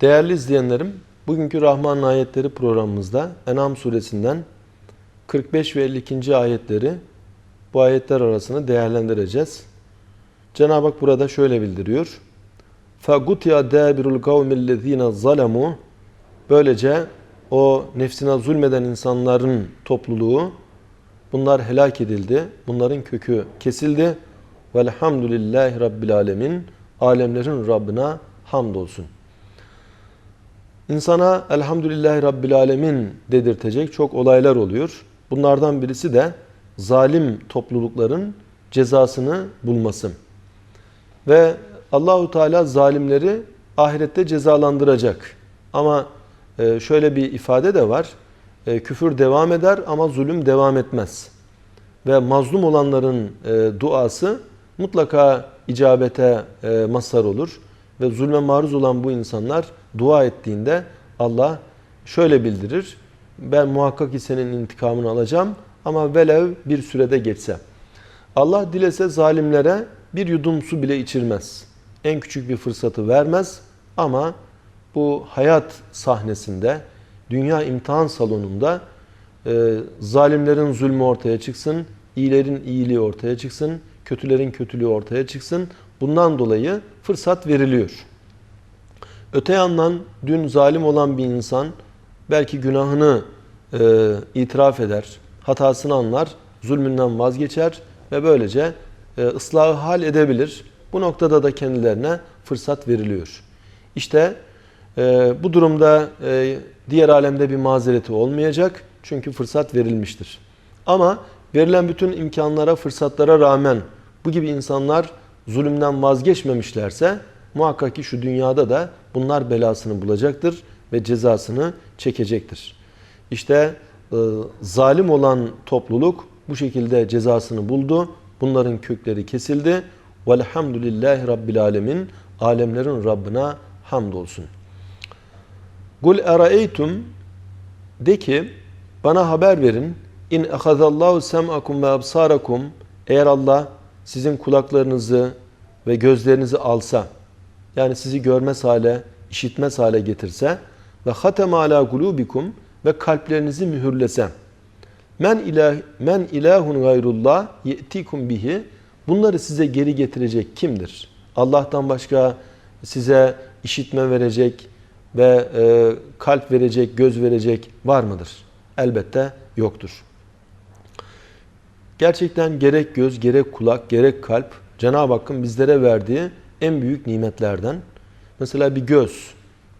Değerli izleyenlerim, bugünkü Rahman ayetleri programımızda En'am suresinden 45 ve 52. ayetleri bu ayetler arasında değerlendireceğiz. Cenab-ı Hak burada şöyle bildiriyor. فَقُتِيَ دَابِرُ الْقَوْمِ الَّذ۪ينَ ظَلَمُوا Böylece o nefsine zulmeden insanların topluluğu bunlar helak edildi. Bunların kökü kesildi. Velhamdülillahi Rabbil Alemin. Alemlerin Rabbine hamdolsun. İnsana elhamdülillahi Rabbil Alemin dedirtecek çok olaylar oluyor. Bunlardan birisi de zalim toplulukların cezasını bulması. Ve Allahu Teala zalimleri ahirette cezalandıracak. Ama e, şöyle bir ifade de var. E, küfür devam eder ama zulüm devam etmez. Ve mazlum olanların e, duası mutlaka icabete mazhar olur. Ve zulme maruz olan bu insanlar dua ettiğinde Allah şöyle bildirir. Ben muhakkak ki senin intikamını alacağım ama velev bir sürede geçse. Allah dilese zalimlere bir yudum su bile içirmez. En küçük bir fırsatı vermez ama bu hayat sahnesinde, dünya imtihan salonunda e, zalimlerin zulmü ortaya çıksın, iyilerin iyiliği ortaya çıksın, kötülerin kötülüğü ortaya çıksın. Bundan dolayı fırsat veriliyor. Öte yandan dün zalim olan bir insan belki günahını e, itiraf eder, hatasını anlar, zulmünden vazgeçer ve böylece e, ıslahı hal edebilir. Bu noktada da kendilerine fırsat veriliyor. İşte e, bu durumda e, diğer alemde bir mazereti olmayacak. Çünkü fırsat verilmiştir. Ama verilen bütün imkanlara, fırsatlara rağmen bu gibi insanlar zulümden vazgeçmemişlerse muhakkak ki şu dünyada da bunlar belasını bulacaktır ve cezasını çekecektir. İşte e, zalim olan topluluk bu şekilde cezasını buldu. Bunların kökleri kesildi. Velhamdülillahi Rabbil Alemin. Alemlerin Rabbine hamdolsun. Kul eraeytum de ki bana haber verin. İn ehazallahu sem'akum ve absarakum eğer Allah sizin kulaklarınızı ve gözlerinizi alsa yani sizi görmez hale, işitmez hale getirse ve hatem ala kulubikum ve kalplerinizi mühürlese men ilah men ilahun gayrullah yetikum bihi bunları size geri getirecek kimdir? Allah'tan başka size işitme verecek ve e, kalp verecek, göz verecek var mıdır? Elbette yoktur. Gerçekten gerek göz, gerek kulak, gerek kalp Cenab-ı Hakk'ın bizlere verdiği en büyük nimetlerden. Mesela bir göz.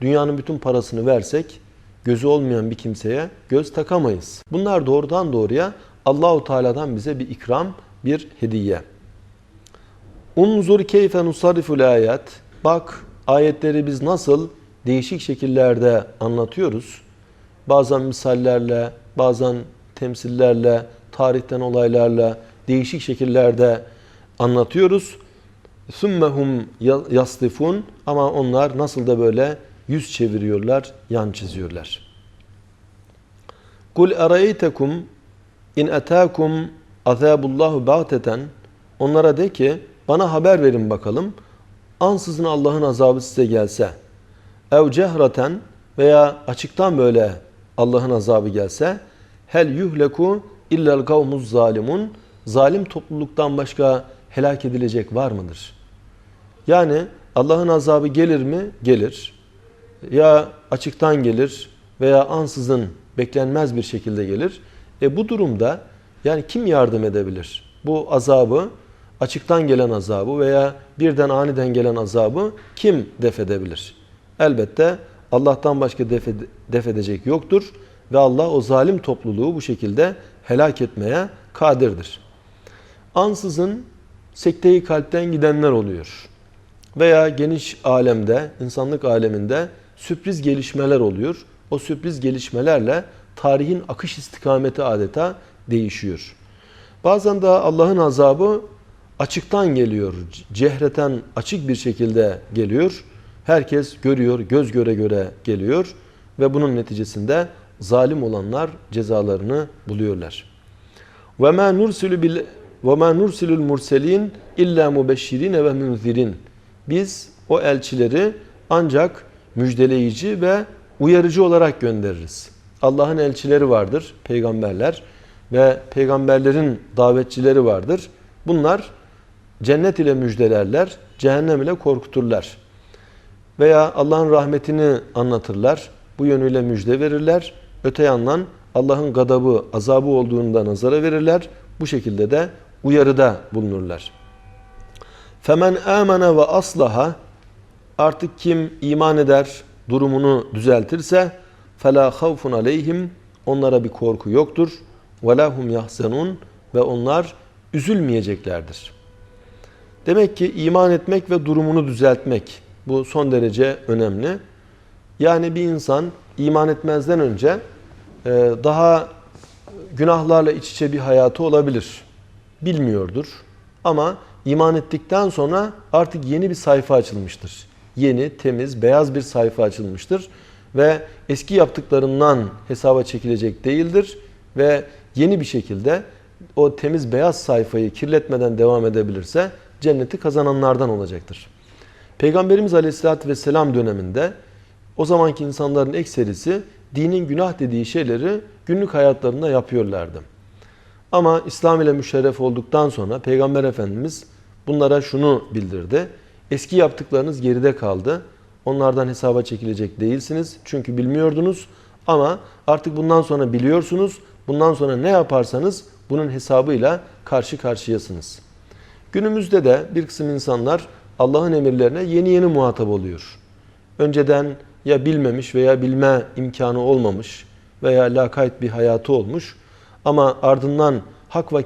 Dünyanın bütün parasını versek gözü olmayan bir kimseye göz takamayız. Bunlar doğrudan doğruya Allahu Teala'dan bize bir ikram, bir hediye. Unzur keyfe nusarriful ayat. Bak ayetleri biz nasıl değişik şekillerde anlatıyoruz. Bazen misallerle, bazen temsillerle, tarihten olaylarla değişik şekillerde anlatıyoruz. Sümmehum yastifun ama onlar nasıl da böyle yüz çeviriyorlar, yan çiziyorlar. Kul eraytekum in atakum azabullahu baghteten onlara de ki bana haber verin bakalım ansızın Allah'ın azabı size gelse ev cehreten veya açıktan böyle Allah'ın azabı gelse hel yuhleku illel kavmuz zalimun zalim topluluktan başka helak edilecek var mıdır? Yani Allah'ın azabı gelir mi? Gelir. Ya açıktan gelir veya ansızın beklenmez bir şekilde gelir. E bu durumda yani kim yardım edebilir? Bu azabı, açıktan gelen azabı veya birden aniden gelen azabı kim def edebilir? Elbette Allah'tan başka def, def edecek yoktur ve Allah o zalim topluluğu bu şekilde helak etmeye kadirdir. Ansızın sekteyi kalpten gidenler oluyor. Veya geniş alemde, insanlık aleminde sürpriz gelişmeler oluyor. O sürpriz gelişmelerle tarihin akış istikameti adeta değişiyor. Bazen de Allah'ın azabı açıktan geliyor. Cehreten açık bir şekilde geliyor. Herkes görüyor, göz göre göre geliyor ve bunun neticesinde zalim olanlar cezalarını buluyorlar. Ve ma nursilu bil ve ma nursilul murselin illa mubeşşirin ve munzirin. Biz o elçileri ancak müjdeleyici ve uyarıcı olarak göndeririz. Allah'ın elçileri vardır, peygamberler ve peygamberlerin davetçileri vardır. Bunlar cennet ile müjdelerler, cehennem ile korkuturlar. Veya Allah'ın rahmetini anlatırlar, bu yönüyle müjde verirler. Öte yandan Allah'ın gadabı, azabı olduğunda nazara verirler. Bu şekilde de uyarıda bulunurlar. Femen amene ve aslaha artık kim iman eder, durumunu düzeltirse fela havfun aleyhim onlara bir korku yoktur. Ve lahum yahzenun ve onlar üzülmeyeceklerdir. Demek ki iman etmek ve durumunu düzeltmek bu son derece önemli. Yani bir insan iman etmezden önce e, daha günahlarla iç içe bir hayatı olabilir. Bilmiyordur. Ama iman ettikten sonra artık yeni bir sayfa açılmıştır. Yeni, temiz, beyaz bir sayfa açılmıştır. Ve eski yaptıklarından hesaba çekilecek değildir. Ve yeni bir şekilde o temiz beyaz sayfayı kirletmeden devam edebilirse cenneti kazananlardan olacaktır. Peygamberimiz Aleyhisselatü Vesselam döneminde o zamanki insanların ekserisi dinin günah dediği şeyleri günlük hayatlarında yapıyorlardı. Ama İslam ile müşerref olduktan sonra Peygamber Efendimiz bunlara şunu bildirdi. Eski yaptıklarınız geride kaldı. Onlardan hesaba çekilecek değilsiniz. Çünkü bilmiyordunuz. Ama artık bundan sonra biliyorsunuz. Bundan sonra ne yaparsanız bunun hesabıyla karşı karşıyasınız. Günümüzde de bir kısım insanlar Allah'ın emirlerine yeni yeni muhatap oluyor. Önceden ya bilmemiş veya bilme imkanı olmamış veya lakayt bir hayatı olmuş ama ardından hak ve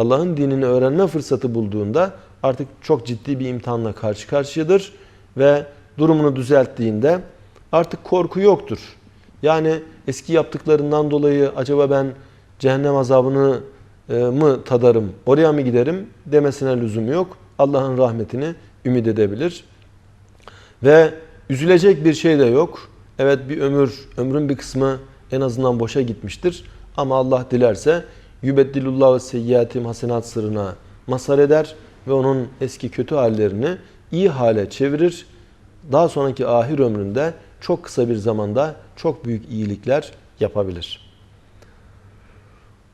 Allah'ın dinini öğrenme fırsatı bulduğunda artık çok ciddi bir imtihanla karşı karşıyadır ve durumunu düzelttiğinde artık korku yoktur. Yani eski yaptıklarından dolayı acaba ben cehennem azabını e, mı tadarım, oraya mı giderim demesine lüzum yok. Allah'ın rahmetini ümit edebilir. Ve üzülecek bir şey de yok. Evet bir ömür, ömrün bir kısmı en azından boşa gitmiştir. Ama Allah dilerse yübeddilullah ve seyyiatim hasenat sırrına mazhar eder ve onun eski kötü hallerini iyi hale çevirir. Daha sonraki ahir ömründe çok kısa bir zamanda çok büyük iyilikler yapabilir.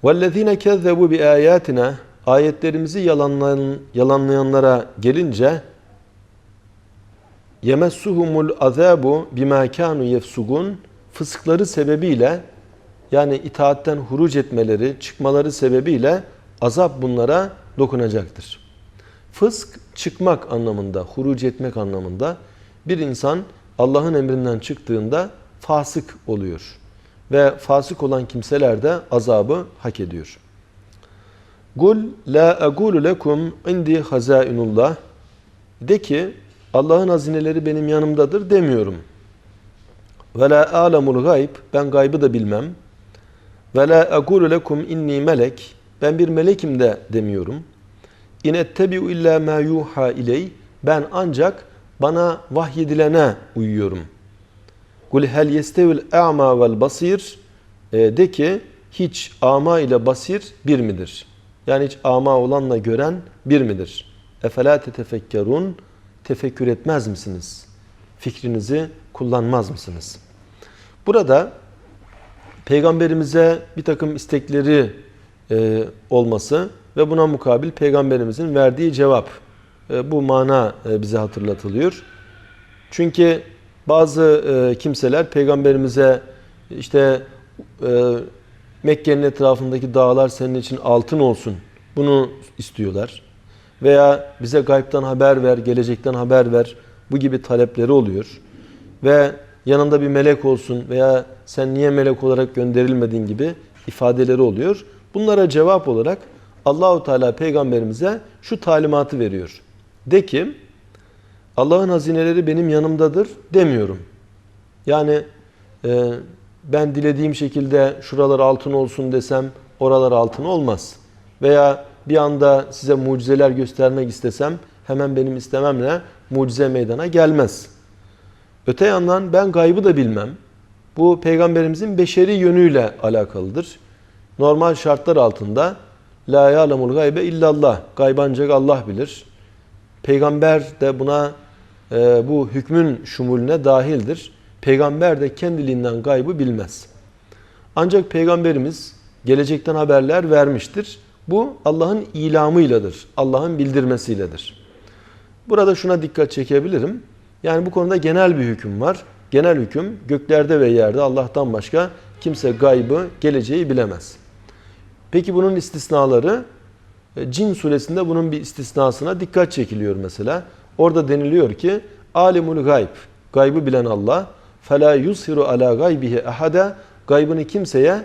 وَالَّذ۪ينَ كَذَّبُوا بِآيَاتِنَا Ayetlerimizi yalanlayan, yalanlayanlara gelince yemessuhumul azabu bima kanu yefsugun fıskları sebebiyle yani itaatten huruc etmeleri, çıkmaları sebebiyle azap bunlara dokunacaktır. Fısk çıkmak anlamında, huruc etmek anlamında bir insan Allah'ın emrinden çıktığında fasık oluyor. Ve fasık olan kimseler de azabı hak ediyor. Kul la agulu lekum indi hazainullah. De ki Allah'ın hazineleri benim yanımdadır demiyorum. Ve la alamul gayb. Ben gaybı da bilmem. Ve la agulu lekum inni melek. Ben bir melekim de demiyorum. İn ettebi'u illa ma yuha iley. Ben ancak bana vahyedilene uyuyorum. Kul hel yestevil a'ma vel basir. E, de ki hiç ama ile basir bir midir? Yani hiç ama olanla gören bir midir? Efela tetefekkerun tefekkür etmez misiniz? Fikrinizi kullanmaz mısınız? Burada peygamberimize bir takım istekleri e, olması ve buna mukabil peygamberimizin verdiği cevap e, bu mana e, bize hatırlatılıyor. Çünkü bazı e, kimseler peygamberimize işte e, Mekke'nin etrafındaki dağlar senin için altın olsun. Bunu istiyorlar. Veya bize gaybtan haber ver, gelecekten haber ver. Bu gibi talepleri oluyor. Ve yanında bir melek olsun veya sen niye melek olarak gönderilmedin gibi ifadeleri oluyor. Bunlara cevap olarak Allahu Teala peygamberimize şu talimatı veriyor. De ki Allah'ın hazineleri benim yanımdadır demiyorum. Yani e, ben dilediğim şekilde şuralar altın olsun desem oralar altın olmaz. Veya bir anda size mucizeler göstermek istesem hemen benim istememle mucize meydana gelmez. Öte yandan ben gaybı da bilmem. Bu peygamberimizin beşeri yönüyle alakalıdır. Normal şartlar altında la ya'lemul gaybe illallah. Gaybı ancak Allah bilir. Peygamber de buna e, bu hükmün şumulüne dahildir. Peygamber de kendiliğinden gaybı bilmez. Ancak peygamberimiz gelecekten haberler vermiştir. Bu Allah'ın ilamıyladır. Allah'ın bildirmesiyledir. Burada şuna dikkat çekebilirim. Yani bu konuda genel bir hüküm var. Genel hüküm göklerde ve yerde Allah'tan başka kimse gaybı, geleceği bilemez. Peki bunun istisnaları? E, Cin suresinde bunun bir istisnasına dikkat çekiliyor mesela. Orada deniliyor ki alimul gayb, gaybı bilen Allah fela yushiru ala gaybihi ahada gaybını kimseye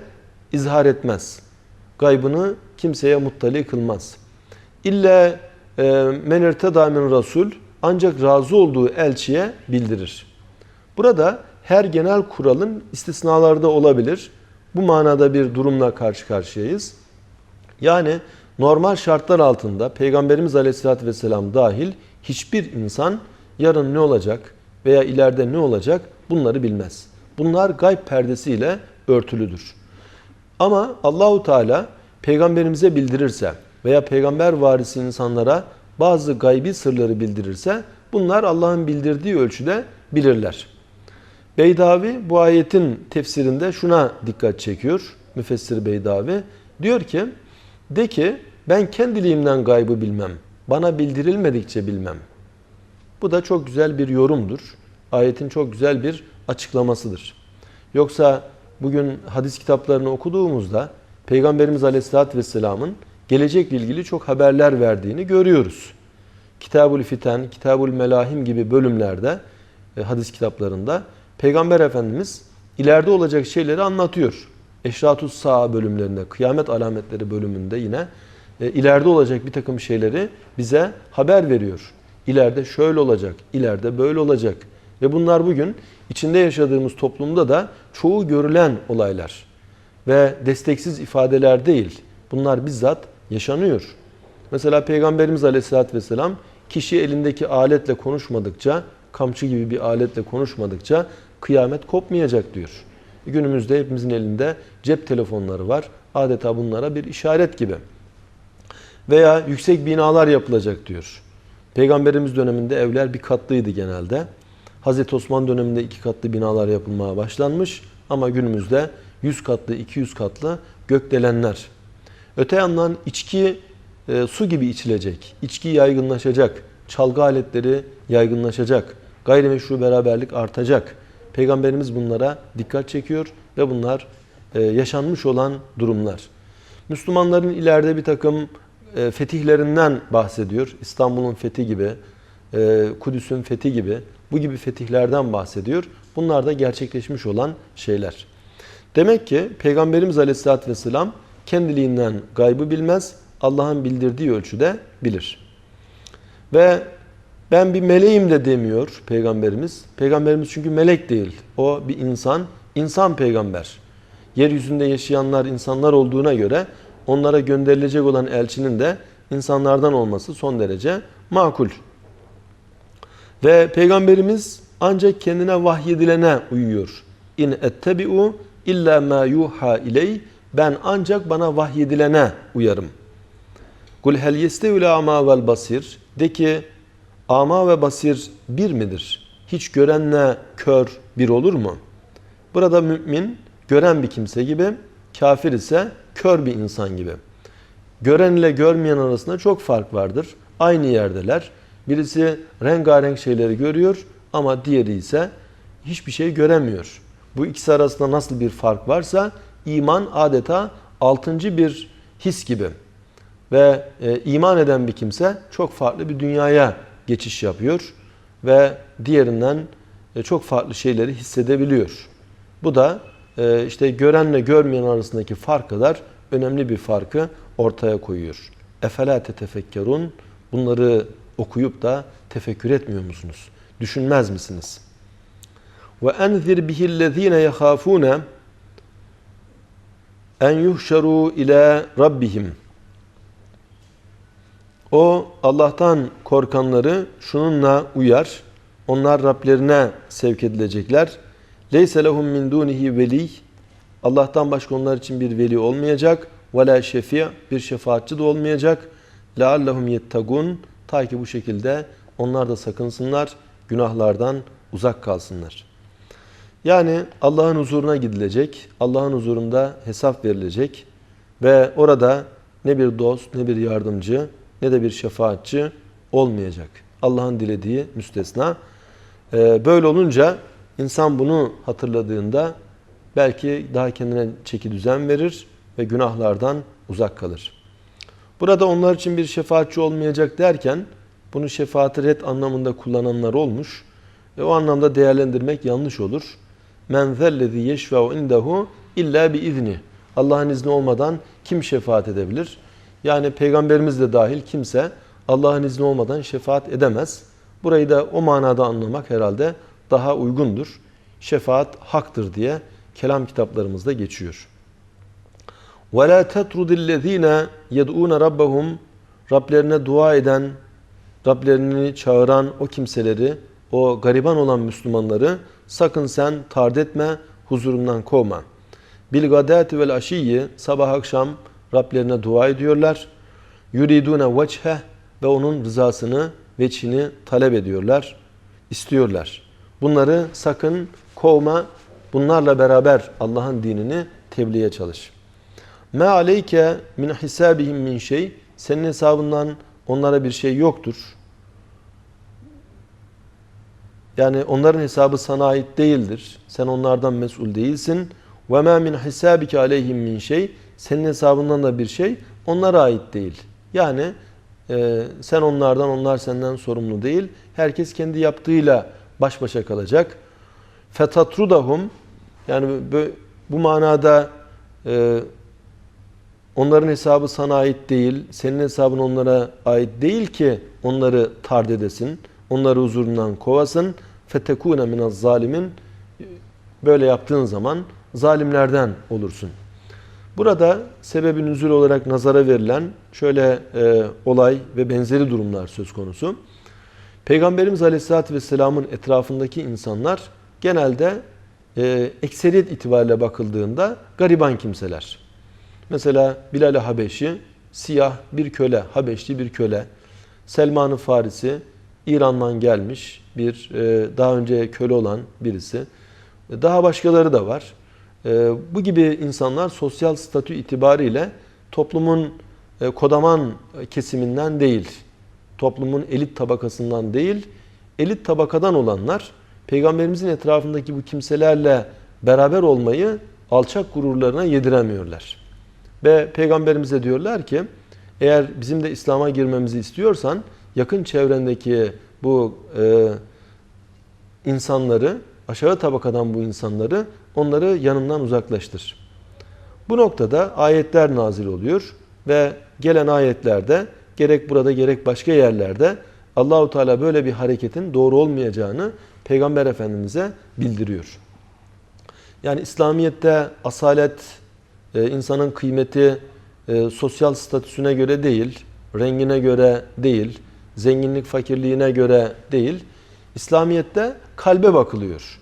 izhar etmez. Gaybını kimseye muttali kılmaz. İlla e, men irteda min rasul ancak razı olduğu elçiye bildirir. Burada her genel kuralın istisnaları da olabilir. Bu manada bir durumla karşı karşıyayız. Yani normal şartlar altında Peygamberimiz Aleyhisselatü Vesselam dahil hiçbir insan yarın ne olacak veya ileride ne olacak bunları bilmez. Bunlar gayb perdesiyle örtülüdür. Ama Allahu Teala peygamberimize bildirirse veya peygamber varisi insanlara bazı gaybi sırları bildirirse bunlar Allah'ın bildirdiği ölçüde bilirler. Beydavi bu ayetin tefsirinde şuna dikkat çekiyor. Müfessir Beydavi diyor ki de ki ben kendiliğimden gaybı bilmem. Bana bildirilmedikçe bilmem. Bu da çok güzel bir yorumdur. Ayetin çok güzel bir açıklamasıdır. Yoksa bugün hadis kitaplarını okuduğumuzda Peygamberimiz Aleyhisselatü Vesselam'ın gelecekle ilgili çok haberler verdiğini görüyoruz. Kitabul Fiten, Kitabul Melahim gibi bölümlerde e, hadis kitaplarında Peygamber Efendimiz ileride olacak şeyleri anlatıyor. Eşratus Sa'a bölümlerinde, kıyamet alametleri bölümünde yine e, ileride olacak bir takım şeyleri bize haber veriyor. İleride şöyle olacak, ileride böyle olacak. Ve bunlar bugün içinde yaşadığımız toplumda da çoğu görülen olaylar. Ve desteksiz ifadeler değil. Bunlar bizzat yaşanıyor. Mesela Peygamberimiz Aleyhisselatü Vesselam kişi elindeki aletle konuşmadıkça, kamçı gibi bir aletle konuşmadıkça kıyamet kopmayacak diyor. Günümüzde hepimizin elinde cep telefonları var. Adeta bunlara bir işaret gibi. Veya yüksek binalar yapılacak diyor. Peygamberimiz döneminde evler bir katlıydı genelde. Hazreti Osman döneminde iki katlı binalar yapılmaya başlanmış ama günümüzde 100 katlı, 200 katlı gökdelenler. Öte yandan içki e, su gibi içilecek, içki yaygınlaşacak, çalgı aletleri yaygınlaşacak, gayrimeşru beraberlik artacak. Peygamberimiz bunlara dikkat çekiyor ve bunlar e, yaşanmış olan durumlar. Müslümanların ileride bir takım e, fetihlerinden bahsediyor. İstanbul'un fethi gibi, e, Kudüs'ün fethi gibi bu gibi fetihlerden bahsediyor. Bunlar da gerçekleşmiş olan şeyler. Demek ki Peygamberimiz Aleyhisselatü Vesselam kendiliğinden gaybı bilmez, Allah'ın bildirdiği ölçüde bilir. Ve ben bir meleğim de demiyor Peygamberimiz. Peygamberimiz çünkü melek değil. O bir insan, insan peygamber. Yeryüzünde yaşayanlar insanlar olduğuna göre onlara gönderilecek olan elçinin de insanlardan olması son derece makul. Ve Peygamberimiz ancak kendine vahyedilene uyuyor. İn ettebi'u illa ma yuha iley. Ben ancak bana vahyedilene uyarım. Kul hel yestevil ama vel basir. De ki ama ve basir bir midir? Hiç görenle kör bir olur mu? Burada mümin gören bir kimse gibi, kafir ise kör bir insan gibi. Gören ile görmeyen arasında çok fark vardır. Aynı yerdeler. Birisi rengarenk şeyleri görüyor ama diğeri ise hiçbir şey göremiyor. Bu ikisi arasında nasıl bir fark varsa iman adeta altıncı bir his gibi. Ve e, iman eden bir kimse çok farklı bir dünyaya geçiş yapıyor ve diğerinden e, çok farklı şeyleri hissedebiliyor. Bu da e, işte görenle görmeyen arasındaki fark kadar önemli bir farkı ortaya koyuyor. Efela tetefekkerun bunları okuyup da tefekkür etmiyor musunuz? Düşünmez misiniz? Ve enzir bihillezine yahafune en yuhşaru ila rabbihim. O Allah'tan korkanları şununla uyar. Onlar Rablerine sevk edilecekler. Leyse lehum min dunihi veli. Allah'tan başka onlar için bir veli olmayacak. Ve la şefi' bir şefaatçi de olmayacak. Leallehum yettagun ta ki bu şekilde onlar da sakınsınlar, günahlardan uzak kalsınlar. Yani Allah'ın huzuruna gidilecek, Allah'ın huzurunda hesap verilecek ve orada ne bir dost, ne bir yardımcı, ne de bir şefaatçi olmayacak. Allah'ın dilediği müstesna. Ee, böyle olunca insan bunu hatırladığında belki daha kendine çeki düzen verir ve günahlardan uzak kalır. Burada onlar için bir şefaatçi olmayacak derken bunu şefaati red anlamında kullananlar olmuş. E, o anlamda değerlendirmek yanlış olur Men zellezî yeşfe'u indehu illa bi izni. Allah'ın izni olmadan kim şefaat edebilir? Yani peygamberimiz de dahil kimse Allah'ın izni olmadan şefaat edemez. Burayı da o manada anlamak herhalde daha uygundur. Şefaat haktır diye kelam kitaplarımızda geçiyor. وَلَا تَتْرُدِ الَّذ۪ينَ يَدْعُونَ رَبَّهُمْ Rablerine dua eden, Rablerini çağıran o kimseleri, o gariban olan Müslümanları sakın sen tard etme, huzurundan kovma. Bil gadati vel aşiyyi sabah akşam Rablerine dua ediyorlar. Yuridune veçheh ve onun rızasını, veçini talep ediyorlar, istiyorlar. Bunları sakın kovma, bunlarla beraber Allah'ın dinini tebliğe çalış. Me aleyke min hisabihim min şey. Senin hesabından onlara bir şey yoktur. Yani onların hesabı sana ait değildir. Sen onlardan mesul değilsin. Ve ma min hisabike aleyhim min şey. Senin hesabından da bir şey onlara ait değil. Yani e, sen onlardan, onlar senden sorumlu değil. Herkes kendi yaptığıyla baş başa kalacak. Fetatrudahum yani bu manada e, onların hesabı sana ait değil, senin hesabın onlara ait değil ki onları tard edesin, onları huzurundan kovasın. Fetekune minaz zalimin böyle yaptığın zaman zalimlerden olursun. Burada sebebi nüzul olarak nazara verilen şöyle e, olay ve benzeri durumlar söz konusu. Peygamberimiz Aleyhisselatü Vesselam'ın etrafındaki insanlar genelde e, ekseriyet itibariyle bakıldığında gariban kimseler. Mesela Bilal-i Habeşi, siyah bir köle, Habeşli bir köle. Selman-ı Farisi, İran'dan gelmiş bir e, daha önce köle olan birisi. Daha başkaları da var. E, bu gibi insanlar sosyal statü itibariyle toplumun e, kodaman kesiminden değil, toplumun elit tabakasından değil, elit tabakadan olanlar Peygamberimizin etrafındaki bu kimselerle beraber olmayı alçak gururlarına yediremiyorlar. Ve Peygamberimize diyorlar ki eğer bizim de İslam'a girmemizi istiyorsan yakın çevrendeki bu e, insanları, aşağı tabakadan bu insanları onları yanından uzaklaştır. Bu noktada ayetler nazil oluyor ve gelen ayetlerde gerek burada gerek başka yerlerde Allahu Teala böyle bir hareketin doğru olmayacağını Peygamber Efendimiz'e bildiriyor. Yani İslamiyet'te asalet, e, insanın kıymeti e, sosyal statüsüne göre değil, rengine göre değil, zenginlik fakirliğine göre değil. İslamiyet'te kalbe bakılıyor.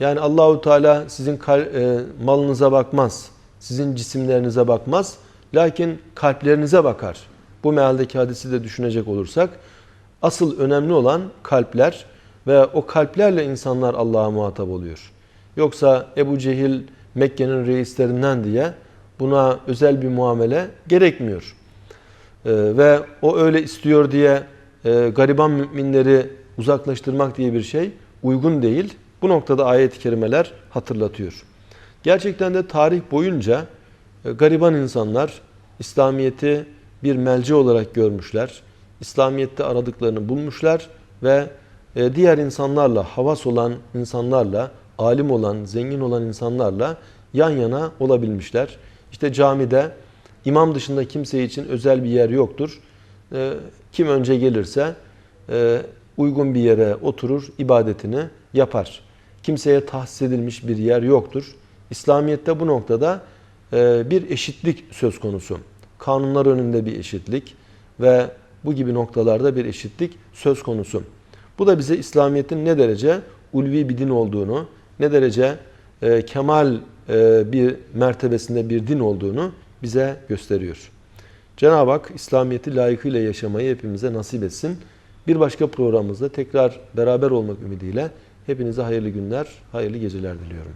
Yani Allahu Teala sizin e, malınıza bakmaz, sizin cisimlerinize bakmaz. Lakin kalplerinize bakar. Bu mealdeki hadisi de düşünecek olursak asıl önemli olan kalpler ve o kalplerle insanlar Allah'a muhatap oluyor. Yoksa Ebu Cehil Mekke'nin reislerinden diye buna özel bir muamele gerekmiyor. Ee, ve o öyle istiyor diye e, gariban müminleri uzaklaştırmak diye bir şey uygun değil. Bu noktada ayet-i kerimeler hatırlatıyor. Gerçekten de tarih boyunca e, gariban insanlar İslamiyet'i bir melce olarak görmüşler. İslamiyet'te aradıklarını bulmuşlar ve e, diğer insanlarla, havas olan insanlarla, alim olan, zengin olan insanlarla yan yana olabilmişler. İşte camide imam dışında kimse için özel bir yer yoktur. E, kim önce gelirse e, uygun bir yere oturur, ibadetini yapar. Kimseye tahsis edilmiş bir yer yoktur. İslamiyet'te bu noktada bir eşitlik söz konusu. Kanunlar önünde bir eşitlik ve bu gibi noktalarda bir eşitlik söz konusu. Bu da bize İslamiyet'in ne derece ulvi bir din olduğunu, ne derece e, kemal e, bir mertebesinde bir din olduğunu bize gösteriyor. Cenab-ı Hak İslamiyet'i layıkıyla yaşamayı hepimize nasip etsin. Bir başka programımızda tekrar beraber olmak ümidiyle hepinize hayırlı günler, hayırlı geceler diliyorum.